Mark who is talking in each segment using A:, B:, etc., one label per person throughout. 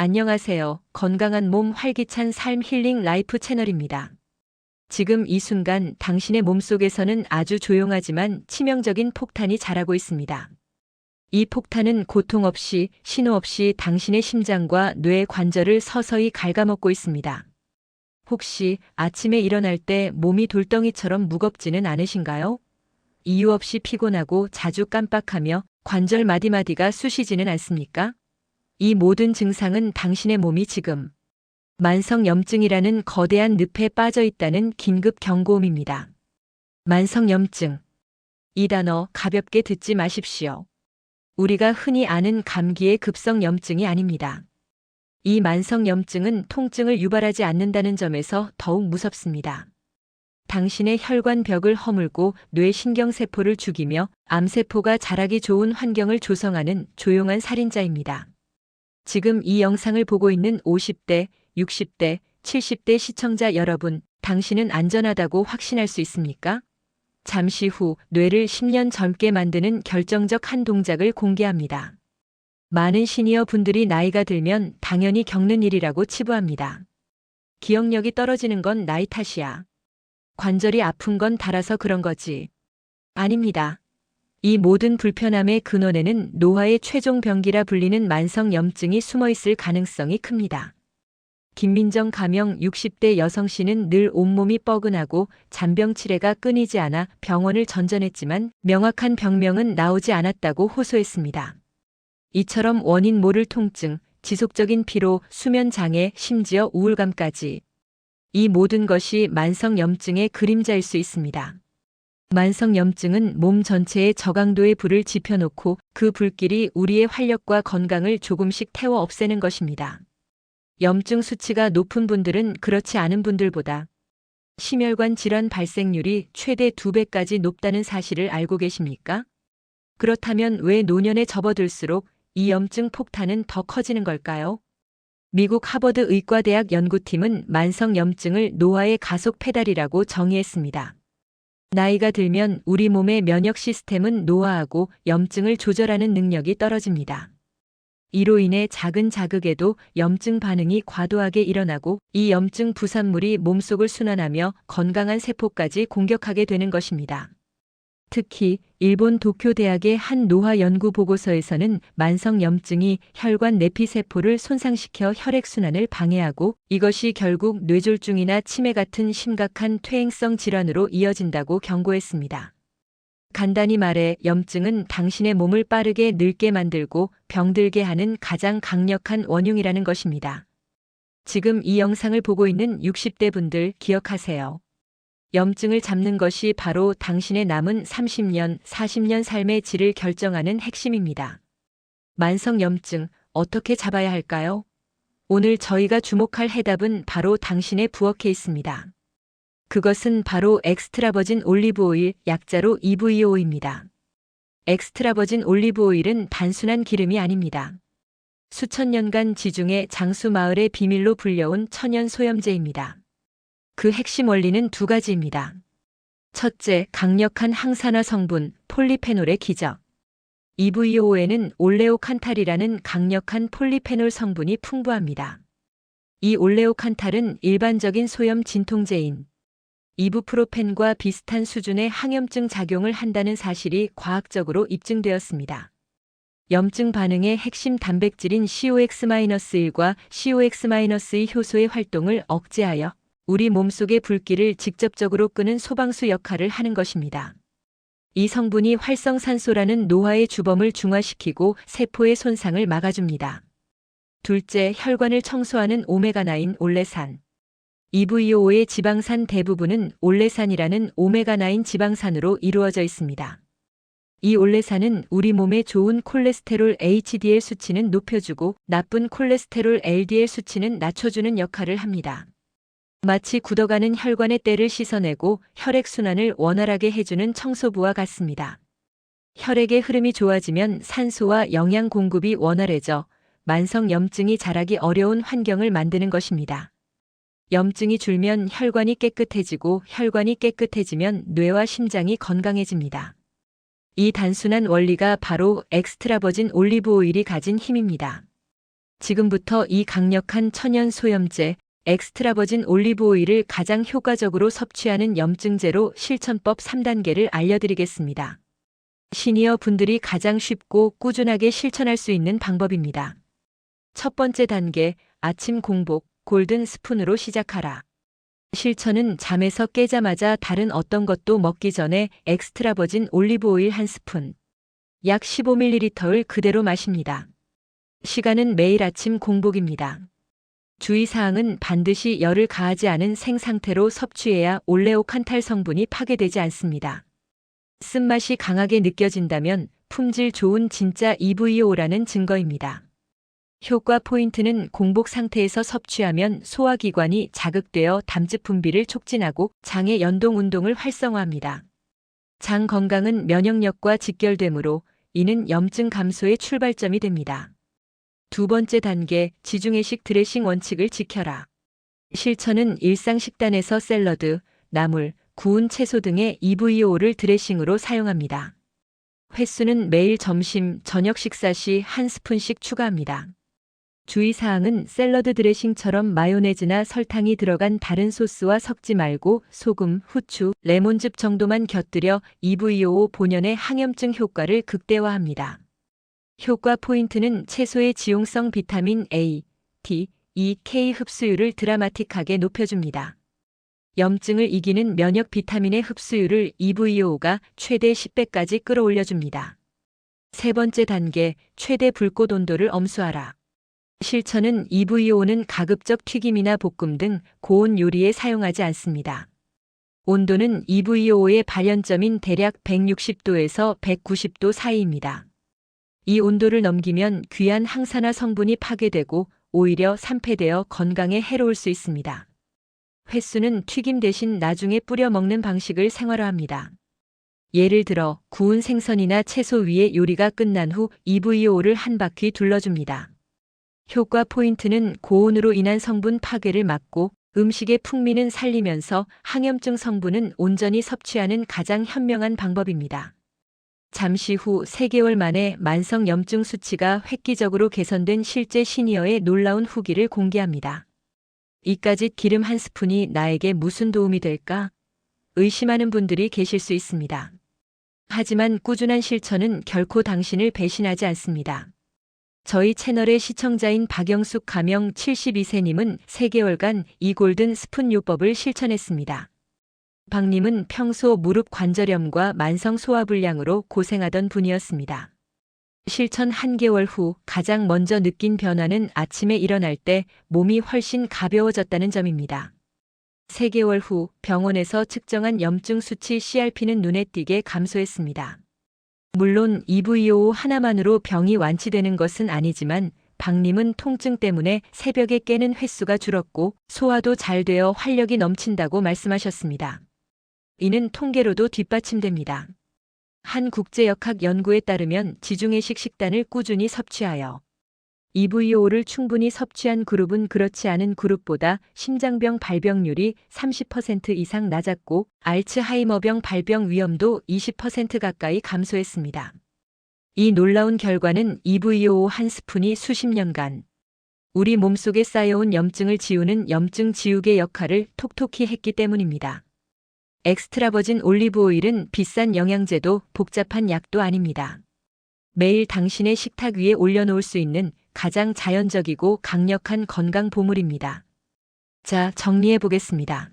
A: 안녕하세요. 건강한 몸 활기찬 삶 힐링 라이프 채널입니다. 지금 이 순간 당신의 몸속에서는 아주 조용하지만 치명적인 폭탄이 자라고 있습니다. 이 폭탄은 고통 없이 신호 없이 당신의 심장과 뇌 관절을 서서히 갉아먹고 있습니다. 혹시 아침에 일어날 때 몸이 돌덩이처럼 무겁지는 않으신가요? 이유 없이 피곤하고 자주 깜빡하며 관절 마디마디가 쑤시지는 않습니까? 이 모든 증상은 당신의 몸이 지금 만성염증이라는 거대한 늪에 빠져 있다는 긴급 경고음입니다. 만성염증. 이 단어 가볍게 듣지 마십시오. 우리가 흔히 아는 감기의 급성염증이 아닙니다. 이 만성염증은 통증을 유발하지 않는다는 점에서 더욱 무섭습니다. 당신의 혈관 벽을 허물고 뇌 신경세포를 죽이며 암세포가 자라기 좋은 환경을 조성하는 조용한 살인자입니다. 지금 이 영상을 보고 있는 50대, 60대, 70대 시청자 여러분, 당신은 안전하다고 확신할 수 있습니까? 잠시 후 뇌를 10년 젊게 만드는 결정적 한 동작을 공개합니다. 많은 시니어 분들이 나이가 들면 당연히 겪는 일이라고 치부합니다. 기억력이 떨어지는 건 나이 탓이야. 관절이 아픈 건 달아서 그런 거지. 아닙니다. 이 모든 불편함의 근원에는 노화의 최종 병기라 불리는 만성염증이 숨어 있을 가능성이 큽니다. 김민정 가명 60대 여성 씨는 늘 온몸이 뻐근하고 잔병 치레가 끊이지 않아 병원을 전전했지만 명확한 병명은 나오지 않았다고 호소했습니다. 이처럼 원인 모를 통증, 지속적인 피로, 수면 장애, 심지어 우울감까지 이 모든 것이 만성염증의 그림자일 수 있습니다. 만성염증은 몸 전체에 저강도의 불을 지펴놓고 그 불길이 우리의 활력과 건강을 조금씩 태워 없애는 것입니다. 염증 수치가 높은 분들은 그렇지 않은 분들보다 심혈관 질환 발생률이 최대 2배까지 높다는 사실을 알고 계십니까? 그렇다면 왜 노년에 접어들수록 이 염증 폭탄은 더 커지는 걸까요? 미국 하버드 의과대학 연구팀은 만성 염증을 노화의 가속 페달이라고 정의했습니다. 나이가 들면 우리 몸의 면역 시스템은 노화하고 염증을 조절하는 능력이 떨어집니다. 이로 인해 작은 자극에도 염증 반응이 과도하게 일어나고 이 염증 부산물이 몸속을 순환하며 건강한 세포까지 공격하게 되는 것입니다. 특히 일본 도쿄대학의 한 노화 연구 보고서에서는 만성 염증이 혈관 내피세포를 손상시켜 혈액순환을 방해하고 이것이 결국 뇌졸중이나 치매 같은 심각한 퇴행성 질환으로 이어진다고 경고했습니다. 간단히 말해 염증은 당신의 몸을 빠르게 늙게 만들고 병들게 하는 가장 강력한 원흉이라는 것입니다. 지금 이 영상을 보고 있는 60대 분들 기억하세요. 염증을 잡는 것이 바로 당신의 남은 30년, 40년 삶의 질을 결정하는 핵심입니다. 만성염증, 어떻게 잡아야 할까요? 오늘 저희가 주목할 해답은 바로 당신의 부엌에 있습니다. 그것은 바로 엑스트라버진 올리브오일, 약자로 EVO입니다. 엑스트라버진 올리브오일은 단순한 기름이 아닙니다. 수천 년간 지중해 장수 마을의 비밀로 불려온 천연 소염제입니다. 그 핵심 원리는 두 가지입니다. 첫째, 강력한 항산화 성분 폴리페놀의 기적. EVO에는 올레오칸탈이라는 강력한 폴리페놀 성분이 풍부합니다. 이 올레오칸탈은 일반적인 소염 진통제인 이부프로펜과 비슷한 수준의 항염증 작용을 한다는 사실이 과학적으로 입증되었습니다. 염증 반응의 핵심 단백질인 COX-1과 COX-2 효소의 활동을 억제하여 우리 몸속의 불길을 직접적으로 끄는 소방수 역할을 하는 것입니다. 이 성분이 활성산소라는 노화의 주범을 중화시키고 세포의 손상을 막아줍니다. 둘째, 혈관을 청소하는 오메가9 올레산. EVO의 지방산 대부분은 올레산이라는 오메가9 지방산으로 이루어져 있습니다. 이 올레산은 우리 몸에 좋은 콜레스테롤 HDL 수치는 높여주고 나쁜 콜레스테롤 LDL 수치는 낮춰주는 역할을 합니다. 마치 굳어가는 혈관의 때를 씻어내고 혈액순환을 원활하게 해주는 청소부와 같습니다. 혈액의 흐름이 좋아지면 산소와 영양 공급이 원활해져 만성 염증이 자라기 어려운 환경을 만드는 것입니다. 염증이 줄면 혈관이 깨끗해지고 혈관이 깨끗해지면 뇌와 심장이 건강해집니다. 이 단순한 원리가 바로 엑스트라버진 올리브 오일이 가진 힘입니다. 지금부터 이 강력한 천연 소염제 엑스트라 버진 올리브 오일을 가장 효과적으로 섭취하는 염증제로 실천법 3단계를 알려드리겠습니다. 시니어 분들이 가장 쉽고 꾸준하게 실천할 수 있는 방법입니다. 첫 번째 단계, 아침 공복, 골든 스푼으로 시작하라. 실천은 잠에서 깨자마자 다른 어떤 것도 먹기 전에 엑스트라 버진 올리브 오일 한 스푼, 약 15ml를 그대로 마십니다. 시간은 매일 아침 공복입니다. 주의사항은 반드시 열을 가하지 않은 생상태로 섭취해야 올레오칸탈 성분이 파괴되지 않습니다. 쓴맛이 강하게 느껴진다면 품질 좋은 진짜 EVO라는 증거입니다. 효과 포인트는 공복 상태에서 섭취하면 소화기관이 자극되어 담즙 분비를 촉진하고 장의 연동 운동을 활성화합니다. 장 건강은 면역력과 직결되므로 이는 염증 감소의 출발점이 됩니다. 두 번째 단계, 지중해식 드레싱 원칙을 지켜라. 실천은 일상 식단에서 샐러드, 나물, 구운 채소 등의 EVO를 드레싱으로 사용합니다. 횟수는 매일 점심, 저녁 식사 시 한 스푼씩 추가합니다. 주의사항은 샐러드 드레싱처럼 마요네즈나 설탕이 들어간 다른 소스와 섞지 말고 소금, 후추, 레몬즙 정도만 곁들여 EVO 본연의 항염증 효과를 극대화합니다. 효과 포인트는 채소의 지용성 비타민 A, D, E, K 흡수율을 드라마틱하게 높여줍니다. 염증을 이기는 면역 비타민의 흡수율을 EVO가 최대 10배까지 끌어올려줍니다. 세 번째 단계, 최대 불꽃 온도를 엄수하라. 실천은 EVO는 가급적 튀김이나 볶음 등 고온 요리에 사용하지 않습니다. 온도는 EVO의 발현점인 대략 160도에서 190도 사이입니다. 이 온도를 넘기면 귀한 항산화 성분이 파괴되고 오히려 산패되어 건강에 해로울 수 있습니다. 횟수는 튀김 대신 나중에 뿌려 먹는 방식을 생활화합니다. 예를 들어 구운 생선이나 채소 위에 요리가 끝난 후 EVO를 한 바퀴 둘러줍니다. 효과 포인트는 고온으로 인한 성분 파괴를 막고 음식의 풍미는 살리면서 항염증 성분은 온전히 섭취하는 가장 현명한 방법입니다. 잠시 후 3개월 만에 만성 염증 수치가 획기적으로 개선된 실제 시니어의 놀라운 후기를 공개합니다. 이까짓 기름 한 스푼이 나에게 무슨 도움이 될까? 의심하는 분들이 계실 수 있습니다. 하지만 꾸준한 실천은 결코 당신을 배신하지 않습니다. 저희 채널의 시청자인 박영숙 가명 72세님은 3개월간 이 골든 스푼 요법을 실천했습니다. 박님은 평소 무릎 관절염과 만성 소화불량으로 고생하던 분이었습니다. 실천 한개월 후 가장 먼저 느낀 변화는 아침에 일어날 때 몸이 훨씬 가벼워졌다는 점입니다. 3개월 후 병원에서 측정한 염증 수치 CRP는 눈에 띄게 감소했습니다. 물론 EVO 하나만으로 병이 완치되는 것은 아니지만 박님은 통증 때문에 새벽에 깨는 횟수가 줄었고 소화도 잘 되어 활력이 넘친다고 말씀하셨습니다. 이는 통계로도 뒷받침됩니다. 한 국제역학 연구에 따르면 지중해식 식단을 꾸준히 섭취하여 EVO를 충분히 섭취한 그룹은 그렇지 않은 그룹보다 심장병 발병률이 30% 이상 낮았고 알츠하이머병 발병 위험도 20% 가까이 감소했습니다. 이 놀라운 결과는 EVO 한 스푼이 수십 년간 우리 몸속에 쌓여온 염증을 지우는 염증 지우개 역할을 톡톡히 했기 때문입니다. 엑스트라 버진 올리브 오일은 비싼 영양제도 복잡한 약도 아닙니다. 매일 당신의 식탁 위에 올려놓을 수 있는 가장 자연적이고 강력한 건강 보물입니다. 자, 정리해 보겠습니다.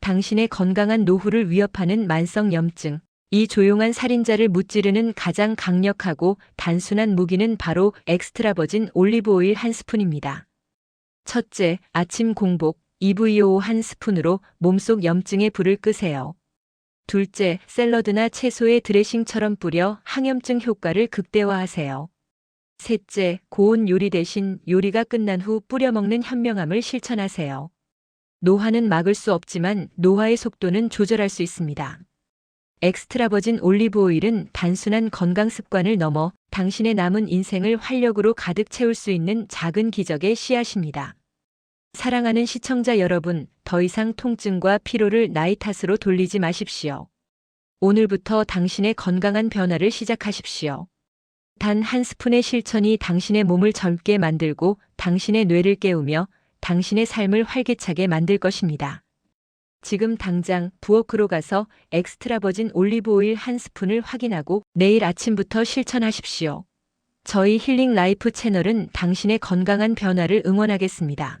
A: 당신의 건강한 노후를 위협하는 만성 염증, 이 조용한 살인자를 무찌르는 가장 강력하고 단순한 무기는 바로 엑스트라 버진 올리브 오일 한 스푼입니다. 첫째, 아침 공복, EVO 한 스푼으로 몸속 염증의 불을 끄세요. 둘째, 샐러드나 채소에 드레싱처럼 뿌려 항염증 효과를 극대화하세요. 셋째, 고온 요리 대신 요리가 끝난 후 뿌려 먹는 현명함을 실천하세요. 노화는 막을 수 없지만 노화의 속도는 조절할 수 있습니다. 엑스트라 버진 올리브 오일은 단순한 건강 습관을 넘어 당신의 남은 인생을 활력으로 가득 채울 수 있는 작은 기적의 씨앗입니다. 사랑하는 시청자 여러분, 더 이상 통증과 피로를 나이 탓으로 돌리지 마십시오. 오늘부터 당신의 건강한 변화를 시작하십시오. 단 한 스푼의 실천이 당신의 몸을 젊게 만들고 당신의 뇌를 깨우며 당신의 삶을 활기차게 만들 것입니다. 지금 당장 부엌으로 가서 엑스트라 버진 올리브 오일 한 스푼을 확인하고 내일 아침부터 실천하십시오. 저희 힐링 라이프 채널은 당신의 건강한 변화를 응원하겠습니다.